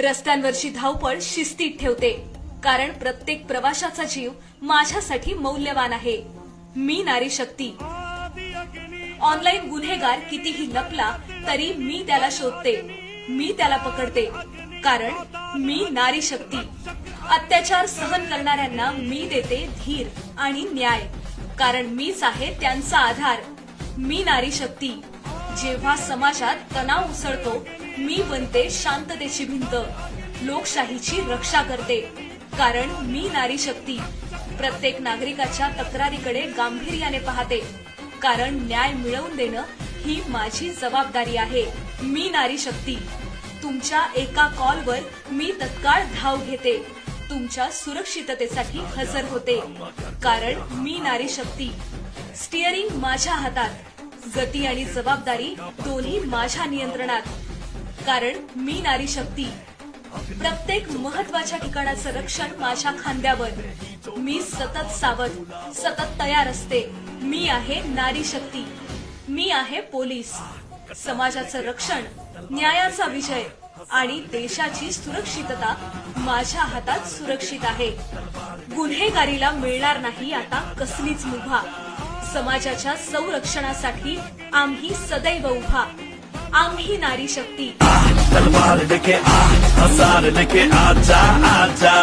रस्त्यांवरची धावपळ शिस्तीत ठेवते. कारण प्रत्येक प्रवाशाचा जीव माझ्यासाठी मौल्यवान आहे. मी नारी शक्ती. ऑनलाईन गुन्हेगार कितीही लपला तरी मी त्याला शोधते. मी त्याला पकडते. कारण मी नारी शक्ती. अत्याचार सहन करणाऱ्यांना मी देते धीर आणि न्याय. कारण मीच आहे त्यांचा आधार. मी नारी शक्ती. जेव्हा समाजात तणाव उसळतो मी बनते शांततेची भिंत. लोकशाहीची रक्षा करते. कारण मी नारी शक्ती. प्रत्येक नागरिकाच्या तक्रारीकडे गांभीर्याने पाहते. कारण न्याय मिळवून देणं ही माझी जबाबदारी आहे. मी नारी शक्ती. तुमच्या एका कॉलवर मी तत्काळ धाव घेते. तुमच्या सुरक्षिततेसाठी हजर होते. कारण मी नारी शक्ती. स्टिअरिंग माझ्या हातात. गती आणि जबाबदारी दोन्ही माझ्या नियंत्रणात. कारण मी नारी शक्ती. प्रत्येक महत्त्वाच्या ठिकाणाचं रक्षण माझ्या खांद्यावर. मी सतत सावध सतत तयार असते. मी आहे नारी शक्ती. मी आहे पोलीस. समाजाचं रक्षण न्यायाचा विजय आणि देशाची सुरक्षितता माझ्या हातात सुरक्षित आहे. गुन्हेगारीला मिळणार नाही आता कसलीच मुभा. समाजाच्या संरक्षणासाठी आम्ही सदैव उभा. आम्ही नारी शक्ती. तलवार लेके आ हसार लेके आजा आजा